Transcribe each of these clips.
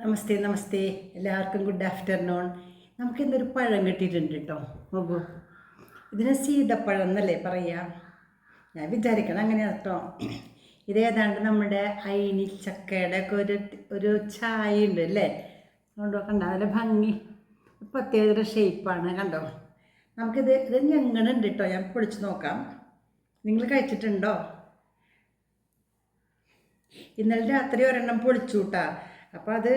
നമസ്തേ നമസ്തേ. എല്ലാവർക്കും good afternoon നമുക്ക് ഇന്നൊരു പഴം കിട്ടിയിട്ടുണ്ട് കേട്ടോ നോക്കൂ. ഇതിന് സീതപ്പഴം എന്നല്ലേ പറയുക ഞാൻ വിചാരിക്കണം അങ്ങനെയാണ് കേട്ടോ ഇത് ഏതാണ്ട് നമ്മുടെ അയിനി ചക്കയുടെ ഒക്കെ ഒരു ഒരു ചായ ഉണ്ട് അല്ലേ? അതുകൊണ്ട് കണ്ട? നല്ല ഭംഗി. പ്രത്യേക ഷേപ്പാണ് കണ്ടോ? നമുക്കിത് ഇത് ഞങ്ങളുണ്ട് കേട്ടോ ഞാൻ പൊളിച്ച് നോക്കാം. നിങ്ങൾ കഴിച്ചിട്ടുണ്ടോ? ഇന്നലെ രാത്രി ഒരെണ്ണം പൊളിച്ചു കൂട്ടാ അപ്പം അത്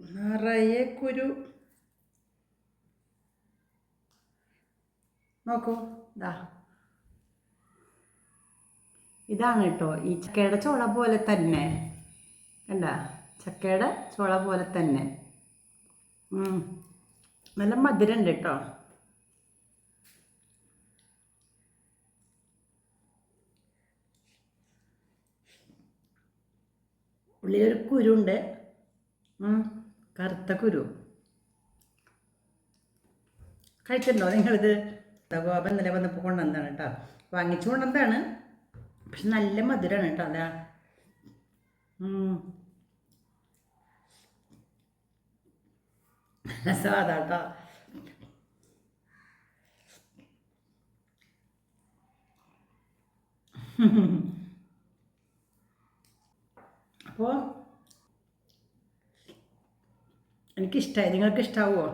നിറയെ കുരു. നോക്കൂ ദാ. ഇതാണ് കേട്ടോ ഈ ചക്കയുടെ ചോള പോലെ തന്നെ. കണ്ട? ചക്കയുടെ ചോള പോലെ തന്നെ. നല്ല മധുരമുണ്ട് കേട്ടോ. ഉള്ളിലൊരു കുരുണ്ട്. കറുത്ത കുരു. കഴിച്ചിട്ടുണ്ടോ നിങ്ങളിത്? ഗോപ ഇന്നലെ വന്നപ്പോൾ കൊണ്ടുവന്നതാണ് കേട്ടോ. വാങ്ങിച്ചു കൊണ്ടുവന്നതാണ്. പക്ഷെ നല്ല മധുരമാണ് കേട്ടോ അതാ. സ്വാദാ കേട്ടോ. അപ്പോൾ എനിക്കിഷ്ടമായി നിങ്ങൾക്ക് ഇഷ്ടാവുമോ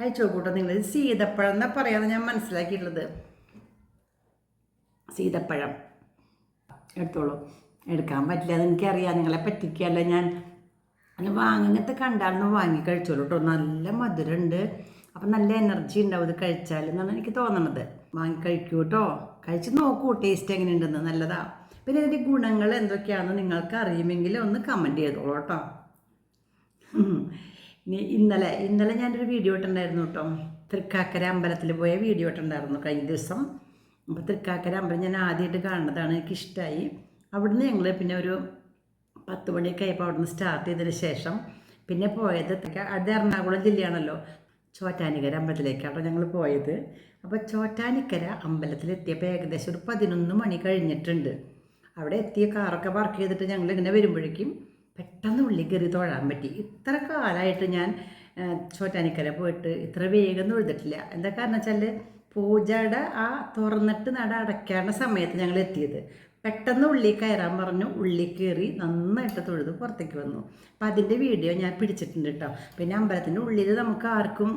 കഴിച്ചു നോക്കൂട്ടോ നിങ്ങൾ. സീതപ്പഴം എന്നാ പറയാതെ ഞാൻ മനസ്സിലാക്കിയിട്ടുള്ളത്. സീതപ്പഴം. എടുത്തോളൂ. എടുക്കാൻ പറ്റില്ല അത് എനിക്കറിയാം. നിങ്ങളെ പറ്റിക്കല്ല ഞാൻ. അല്ല വാങ്ങുന്നത് കണ്ടാലൊന്ന് വാങ്ങി കഴിച്ചോളൂ കേട്ടോ. നല്ല മധുരമുണ്ട്. അപ്പം നല്ല എനർജി ഉണ്ടാവും ഇത് കഴിച്ചാൽ എന്നാണ് എനിക്ക് തോന്നണത്. വാങ്ങി കഴിക്കൂ കേട്ടോ. കഴിച്ച് നോക്കൂ ടേസ്റ്റ് എങ്ങനെ ഉണ്ടെന്ന് നല്ലതാ. പിന്നെ ഇതിന്റെ ഗുണങ്ങൾ എന്തൊക്കെയാണെന്ന് നിങ്ങൾക്ക് അറിയുമെങ്കിൽ ഒന്ന് കമന്റ് ചെയ്തോളൂ കേട്ടോ. ഇനി ഇന്നലെ ഇന്നലെ ഞാനൊരു വീഡിയോ ഇട്ടുണ്ടായിരുന്നു കേട്ടോ. തൃക്കാക്കര അമ്പലത്തിൽ പോയ വീഡിയോ ഇട്ടുണ്ടായിരുന്നു കഴിഞ്ഞ ദിവസം. അപ്പോൾ തൃക്കാക്കര അമ്പലം ഞാൻ ആദ്യമായിട്ട് കാണുന്നതാണ്. എനിക്കിഷ്ടമായി അവിടുന്ന് ഞങ്ങൾ പിന്നെ ഒരു പത്ത് മണിയൊക്കെ ആയപ്പോൾ അവിടുന്ന് സ്റ്റാർട്ട് ചെയ്തതിന് ശേഷം പിന്നെ പോയത് അടുത്ത എറണാകുളം ജില്ലയാണല്ലോ. ചോറ്റാനിക്കര അമ്പലത്തിലേക്കാണ് ഞങ്ങൾ പോയത്. അപ്പോൾ ചോറ്റാനിക്കര അമ്പലത്തിലെത്തിയപ്പോൾ ഏകദേശം ഒരു പതിനൊന്ന് മണി കഴിഞ്ഞിട്ടുണ്ട്. അവിടെ എത്തിയ കാറൊക്കെ പാർക്ക് ചെയ്തിട്ട് ഞങ്ങൾ ഇങ്ങനെ വരുമ്പോഴേക്കും പെട്ടെന്ന് ഉള്ളി കയറി തൊഴാൻ പറ്റി. ഇത്ര കാലമായിട്ട് ഞാൻ ചോറ്റാനിക്കര പോയിട്ട് ഇത്ര വേഗം തൊഴുതിട്ടില്ല. എന്താ കാരണം വെച്ചാൽ പൂജയുടെ ആ തുറന്നിട്ട് നട അടയ്ക്കേണ്ട സമയത്ത് ഞങ്ങൾ എത്തിയത്. പെട്ടെന്ന് ഉള്ളി കയറാൻ പറഞ്ഞു. ഉള്ളി കയറി നന്നായിട്ട് തൊഴുത് പുറത്തേക്ക് വന്നു. അപ്പം അതിന്റെ വീഡിയോ ഞാൻ പിടിച്ചിട്ടുണ്ട് കേട്ടോ പിന്നെ അമ്പലത്തിന്റെ ഉള്ളിൽ നമുക്ക് ആർക്കും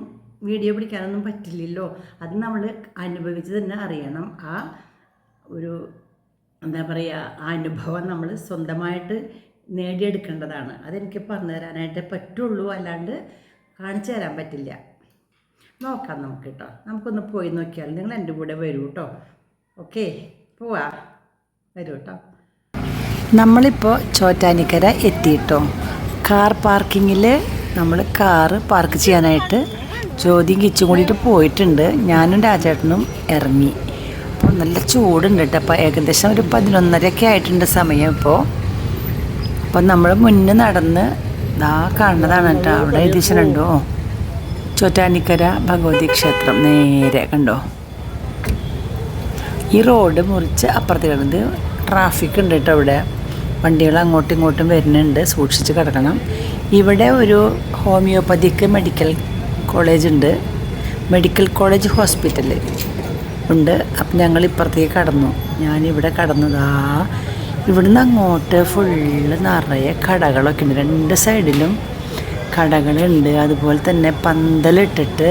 വീഡിയോ പിടിക്കാനൊന്നും പറ്റില്ലല്ലോ. അത് നമ്മൾ അനുഭവിച്ച് തന്നെ അറിയണം. ആ ഒരു എന്താ പറയുക ആ അനുഭവം നമ്മൾ സ്വന്തമായിട്ട് നേടിയെടുക്കേണ്ടതാണ്. അതെനിക്ക് പറഞ്ഞു തരാനായിട്ട് പറ്റുള്ളൂ. അല്ലാണ്ട് കാണിച്ചു തരാൻ പറ്റില്ല. നോക്കാം നമുക്ക് കേട്ടോ നമുക്കൊന്ന് പോയി നോക്കിയാൽ നിങ്ങൾ എന്റെ കൂടെ വരൂ കേട്ടോ ഓക്കെ. പോവാ. വരൂ കേട്ടോ നമ്മളിപ്പോൾ ചോറ്റാനിക്കര എത്തിയിട്ടോ കാർ പാർക്കിങ്ങിൽ നമ്മൾ കാറ് പാർക്ക് ചെയ്യാനായിട്ട് ജ്യോതിയും കിച്ചും കൂടിയിട്ട് പോയിട്ടുണ്ട്. ഞാനും രാജേട്ടനും ഇറങ്ങി. അപ്പോൾ നല്ല ചൂടുണ്ട് കേട്ടോ അപ്പോൾ ഏകദേശം ഒരു പതിനൊന്നരയൊക്കെ ആയിട്ടുണ്ട് സമയം ഇപ്പോൾ അപ്പം നമ്മൾ മുന്നേ നടന്ന് ദാ കാണുന്നതാണ് കേട്ടോ. അവിടെ എഴുതിച്ചിട്ടുണ്ടോ ചോറ്റാനിക്കര ഭഗവതി ക്ഷേത്രം നേരെ കണ്ടോ? ഈ റോഡ് മുറിച്ച് അപ്പുറത്ത് കിടന്നത് ട്രാഫിക് ഉണ്ട് കേട്ടോ ഇവിടെ വണ്ടികൾ അങ്ങോട്ടും ഇങ്ങോട്ടും വരുന്നുണ്ട്. സൂക്ഷിച്ച് കിടക്കണം. ഇവിടെ ഒരു ഹോമിയോപ്പതിക്ക് മെഡിക്കൽ കോളേജ് ഉണ്ട്. മെഡിക്കൽ കോളേജ് ഹോസ്പിറ്റൽ ഉണ്ട്. അപ്പം ഞങ്ങൾ ഇപ്പുറത്തേക്ക് കടന്നു. ഞാനിവിടെ കടന്നതാ ഇവിടുന്ന് അങ്ങോട്ട് ഫുള്ള് നിറയെ കടകളൊക്കെ ഉണ്ട്. രണ്ട് സൈഡിലും കടകളുണ്ട്. അതുപോലെ തന്നെ പന്തലിട്ടിട്ട്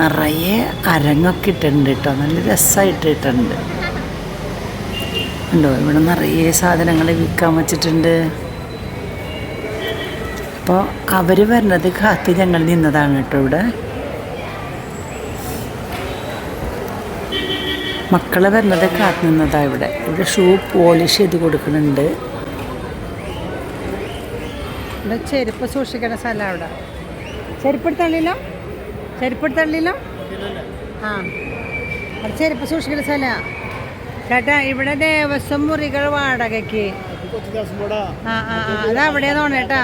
നിറയെ അരങ്ങൊക്കെ ഇട്ടിട്ടുണ്ട് കേട്ടോ. നല്ല രസമായിട്ട് ഇട്ടിട്ടുണ്ട്. ഉണ്ടോ? ഇവിടെ നിറയെ സാധനങ്ങൾ വിൽക്കാൻ വച്ചിട്ടുണ്ട്. അപ്പോൾ അവർ വരുന്നത് കാത്ത് ഞങ്ങൾ നിന്നതാണ് കേട്ടോ ഇവിടെ. മക്കളെ വരുന്നത് കാത്ത് ഇവിടെ. ഇവിടെ ഷൂ പോളിഷ് ചെയ്ത് കൊടുക്കുന്നുണ്ട് ഇവിടെ ചെരുപ്പ് സൂക്ഷിക്കുന്ന സ്ഥലം അവിടെ. ചെരുപ്പ് ചെരുപ്പെടുത്തള്ളിലോ ചെരുപ്പ് തള്ളില്ലോ ആ. അവിടെ ചെരുപ്പ് സൂക്ഷിക്കുന്ന സ്ഥലമാണ് ചേട്ടാ ഇവിടെ ദേവസ്വം മുറികൾ വാടകയ്ക്ക്. ആ ആ ആ. അത് തോന്നേട്ടാ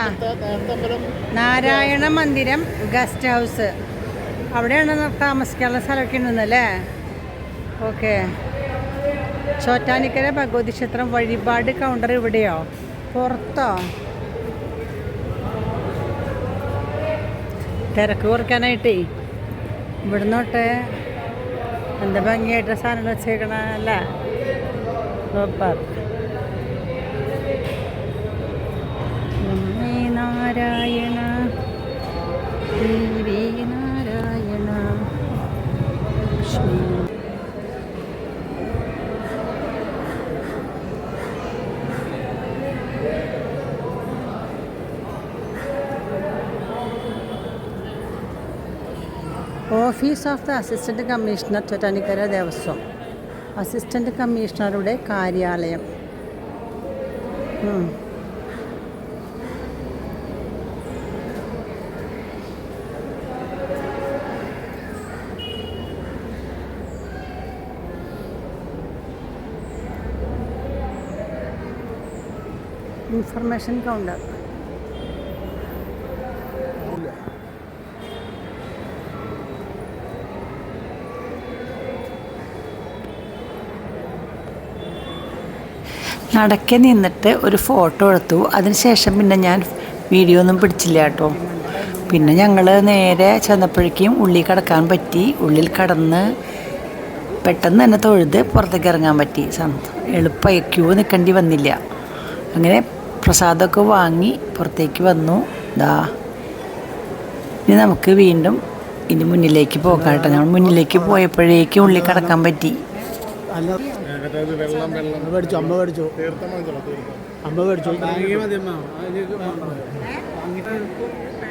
നാരായണ മന്ദിരം ഗസ്റ്റ് ഹൗസ്. അവിടെയാണ് താമസിക്കാനുള്ള സ്ഥലമൊക്കെ ഉണ്ടെന്നല്ലേ? ഓക്കെ. ചോറ്റാനിക്കര ഭഗവതി ക്ഷേത്രം വഴിപാട് കൗണ്ടർ ഇവിടെയോ? പുറത്തോ? തിരക്ക് കുറയ്ക്കാനായിട്ടേ. ഇവിടുന്നോട്ടെ എന്താ ഭംഗിയായിട്ട് സാധനം വെച്ചേക്കണ അല്ല? Super. Narayana Devi Narayana Lakshmi office of the assistant commissioner Chottanikkara Devaswom. Assistant കമ്മീഷണറുടെ കാര്യാലയം. Information counter. നടക്കെ നിന്നിട്ട് ഒരു ഫോട്ടോ എടുത്തു. അതിനുശേഷം പിന്നെ ഞാൻ വീഡിയോ ഒന്നും പിടിച്ചില്ല കേട്ടോ. പിന്നെ ഞങ്ങൾ നേരെ ചെന്നപ്പോഴേക്കും ഉള്ളിൽ കിടക്കാൻ പറ്റി. ഉള്ളിൽ കടന്ന് പെട്ടെന്ന് തന്നെ തൊഴുത് പുറത്തേക്ക് ഇറങ്ങാൻ പറ്റി. എളുപ്പമായി ക്യൂ നിൽക്കേണ്ടി വന്നില്ല. അങ്ങനെ പ്രസാദമൊക്കെ വാങ്ങി പുറത്തേക്ക് വന്നു. ദാ ഇനി നമുക്ക് വീണ്ടും ഇനി മുന്നിലേക്ക് പോകാം കേട്ടോ. ഞങ്ങൾ മുന്നിലേക്ക് പോയപ്പോഴേക്കും ഉള്ളിൽ കിടക്കാൻ പറ്റി. മേടിച്ചു അമ്മ. മേടിച്ചു അമ്മ മേടിച്ചു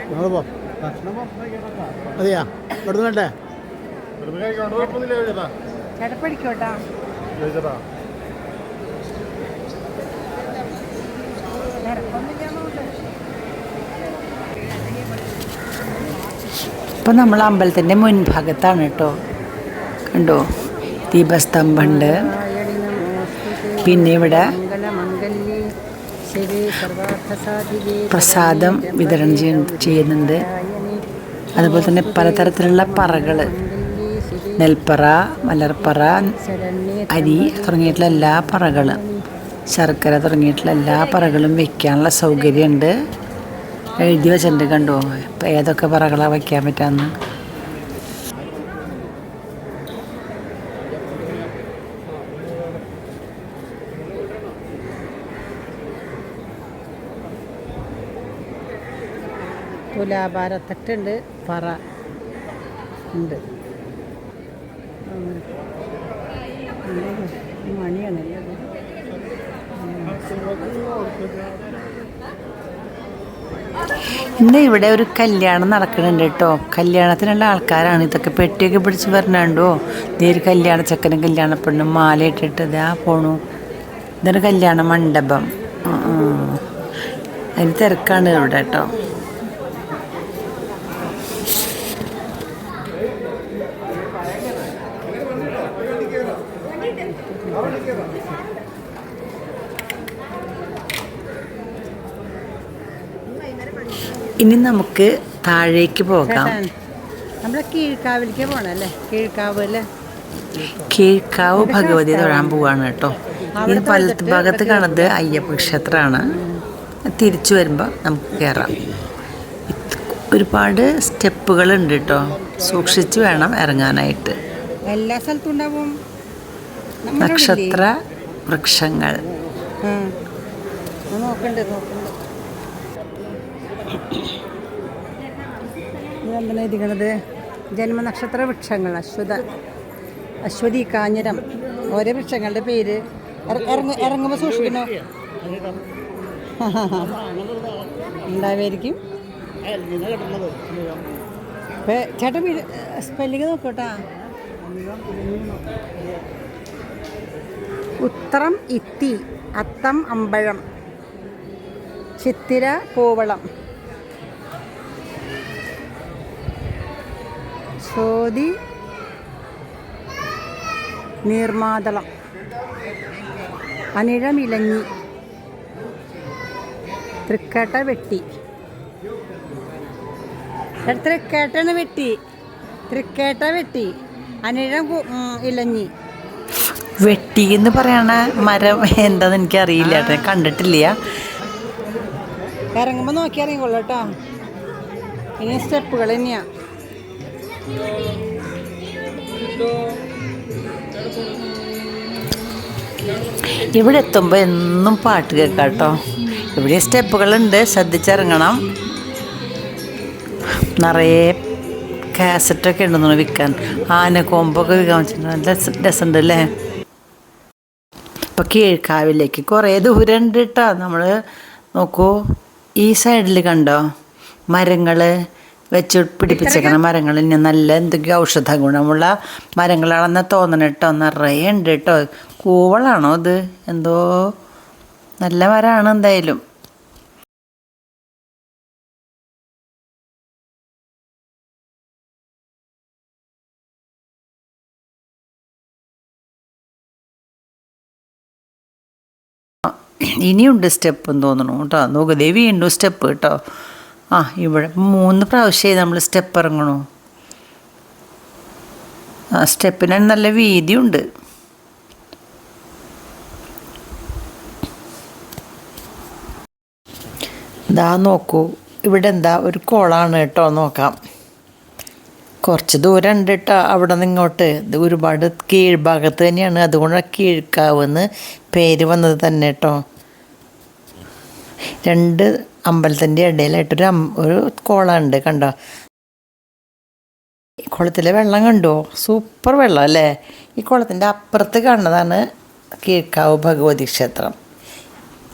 ഞങ്ങൾ പോ. അതെയാ? ഇവിടുന്ന് വേണ്ടേ? ചടപ്പടിക്കോട്ടാ ഇപ്പം നമ്മൾ അമ്പലത്തിന്റെ മുൻഭാഗത്താണ് കേട്ടോ. കണ്ടോ? ദീപസ്തംഭമുണ്ട് പിന്നെ ഇവിടെ പ്രസാദം വിതരണം ചെയ്യ- ചെയ്യുന്നുണ്ട്. അതുപോലെ തന്നെ പലതരത്തിലുള്ള പറകൾ നെൽപ്പറ മലർപ്പറ അരി തുടങ്ങിയിട്ടുള്ള എല്ലാ പറകളും. ശർക്കര തുടങ്ങിയിട്ടുള്ള എല്ലാ പറകളും വെക്കാനുള്ള സൗകര്യമുണ്ട്. എഴുതി വെച്ചിട്ടുണ്ട് കണ്ടോ? ഇപ്പം ഏതൊക്കെ പറകളാണ് വയ്ക്കാൻ പറ്റാമെന്ന് തുലാഭാരത്തട്ടുണ്ട് പറ. ഉണ്ട്. ഇന്ന് ഇവിടെ ഒരു കല്യാണം നടക്കുന്നുണ്ട് കേട്ടോ. കല്യാണത്തിനുള്ള ആൾക്കാരാണ്. ഇതൊക്കെ പെട്ടിയൊക്കെ പിടിച്ച് വരണുണ്ടോ ഇതേ ഒരു കല്യാണ ചക്കനും കല്യാണ പെണ്ണും മാല ഇട്ടിട്ട് ഇതാ പോണു. ഇതൊരു കല്യാണ മണ്ഡപം. അതിന് തിരക്കാണ് ഇവിടെ കേട്ടോ. ഇനി നമുക്ക് താഴേക്ക് പോകാം. നമ്മളെ കീഴ്ക്കാവിലേക്ക് പോണല്ലേ? കീഴ്ക്കാവ് അല്ലേ കീഴ്ക്കാവ് ഭഗവതി തൊഴാൻ പോവാണ് കേട്ടോ. ഇത് വലത്ത് ഭാഗത്ത് കാണുന്നത് അയ്യപ്പ ക്ഷേത്രമാണ് തിരിച്ചു വരുമ്പോൾ നമുക്ക് കയറാം ഒരുപാട് സ്റ്റെപ്പുകൾ ഉണ്ട് കേട്ടോ. സൂക്ഷിച്ച് വേണം ഇറങ്ങാനായിട്ട്. എല്ലാ സ്ഥലത്തും ഉണ്ടാവും. നക്ഷത്ര വൃക്ഷങ്ങൾ. നോക്കണ്ട് നോക്കണ്ട്. ഇതെന്താണ് ജന്മനക്ഷത്ര വൃക്ഷങ്ങൾ അശ്വത അശ്വതി കാഞ്ഞിരം. ഓരോ വൃക്ഷങ്ങളുടെ പേര്. ഇറ- ഇറങ്ങ ഇറങ്ങുമ്പോൾ സൂക്ഷിക്കണോ? ഉണ്ടാവായിരിക്കും ചേട്ടൻ വീട് സ്പെല്ലിങ് നോക്കട്ടാ. ഉത്രം ഇത്തി അത്തം അമ്പഴം ചിത്തിര കോവളം ചോതി നീർമാതളം. അനിഴമിലഞ്ഞി. തൃക്കേട്ട വെട്ടി എടാ, വെട്ടി. തൃക്കേട്ട വെട്ടി അനിഴം ഇലഞ്ഞി. വെട്ടി എന്ന് പറയണ മരം എന്താന്ന് എനിക്ക് അറിയില്ല കേട്ടോ കണ്ടിട്ടില്ല. ഇറങ്ങുമ്പോൾ നോക്കി ഇറങ്ങിക്കോളൂ കേട്ടോ. ഇനി സ്റ്റെപ്പുകൾ തന്നെയാ. ഇവിടെ എത്തുമ്പോൾ എന്നും പാട്ട് കേൾക്കാം കേട്ടോ ഇവിടെ സ്റ്റെപ്പുകളുണ്ട് ശ്രദ്ധിച്ചിറങ്ങണം. നിറയെ കാസറ്റൊക്കെ ഉണ്ടെന്നാണ് വിൽക്കാൻ. ആനക്കൊമ്പൊക്കെ വിൽക്കാൻ വെച്ചിട്ടുണ്ട്. രസമുണ്ട് അല്ലേ ഇപ്പോൾ കീഴ്ക്കാവിലേക്ക് കുറേ ദൂരം ഉണ്ട് കേട്ടോ നമ്മൾ നോക്കൂ ഈ സൈഡിൽ കണ്ടോ? മരങ്ങൾ വെച്ച് പിടിപ്പിച്ചേക്കണ മരങ്ങളിൽ നിന്ന് നല്ല എന്തൊക്കെയോ ഔഷധ ഗുണമുള്ള മരങ്ങളാണെന്ന് തോന്നണം കേട്ടോ നിറയെ ഉണ്ട് കേട്ടോ കൂവളാണോ ഇത്? എന്തോ നല്ല മരമാണ് എന്തായാലും. ഇനിയുണ്ട് സ്റ്റെപ്പ് എന്ന് തോന്നുന്നു കേട്ടോ നോക്ക് ദേവി വീണ്ടും സ്റ്റെപ്പ് കേട്ടോ ആ ഇവിടെ മൂന്ന് പ്രാവശ്യമായി നമ്മൾ സ്റ്റെപ്പ് ഇറങ്ങണു ആ സ്റ്റെപ്പിന് നല്ല വീതിയുണ്ട്. ഇതാ നോക്കൂ ഇവിടെ എന്താ ഒരു കോളാണ് കേട്ടോ നോക്കാം. കുറച്ച് ദൂരം ഉണ്ട് കേട്ടോ അവിടെ നിന്ന് ഇങ്ങോട്ട് ഇത് ഒരുപാട് കീഴ്ഭാഗത്ത് തന്നെയാണ് അതുകൊണ്ട് കീഴ്ക്കാവെന്ന് പേര് വന്നത് തന്നെ കേട്ടോ രണ്ട് അമ്പലത്തിന്റെ ഇടയിലായിട്ടൊരു ഒരു കുളമുണ്ട് കണ്ടോ? ഈ കുളത്തിലെ വെള്ളം കണ്ടോ? സൂപ്പർ വെള്ളം അല്ലേ? ഈ കുളത്തിന്റെ അപ്പുറത്ത് കാണുന്നതാണ് കീഴ്ക്കാവ് ഭഗവതി ക്ഷേത്രം.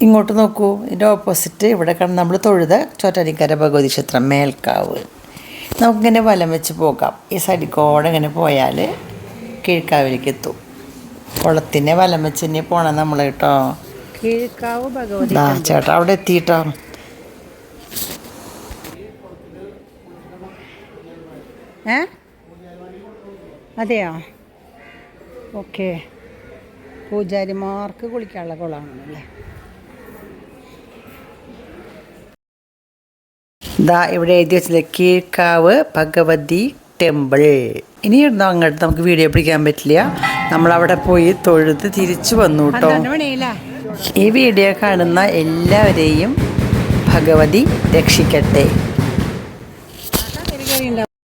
ഇങ്ങോട്ട് നോക്കൂ. ഇതിന്റെ ഓപ്പോസിറ്റ് ഇവിടെ കാണുന്ന നമ്മൾ തൊഴുത ചോറ്റാനിക്കര ഭഗവതി ക്ഷേത്രം മേൽക്കാവ്. നമുക്കിങ്ങനെ വലം വെച്ച് പോകാം. ഈ സൈഡിൽ കൂടെ ഇങ്ങനെ പോയാൽ കീഴ്ക്കാവിലേക്ക് എത്തും. കുളത്തിനെ വലം വെച്ച് ഇനി പോകണം നമ്മൾ കേട്ടോ. കീഴ്ക്കാവ് ഭഗവതി ചേട്ടാ അവിടെ എത്തിയിട്ടോ? ഏ? അതെയോ? ഓക്കെ. പൂജാരിമാർക്ക് കുളിക്കാനുള്ള കുളമാണല്ലേ? ദാ ഇവിടെ എഴുതി വെച്ചത് കീഴ്ക്കാവ് ഭഗവതി ടെമ്പിൾ. ഇനി ഇരുന്നോ അങ്ങോട്ട്? നമുക്ക് വീഡിയോ പിടിക്കാൻ പറ്റില്ല. നമ്മൾ അവിടെ പോയി തൊഴുത് തിരിച്ചു വന്നു കേട്ടോ. ഈ വീഡിയോ കാണുന്ന എല്ലാവരെയും ഭഗവതി രക്ഷിക്കട്ടെ.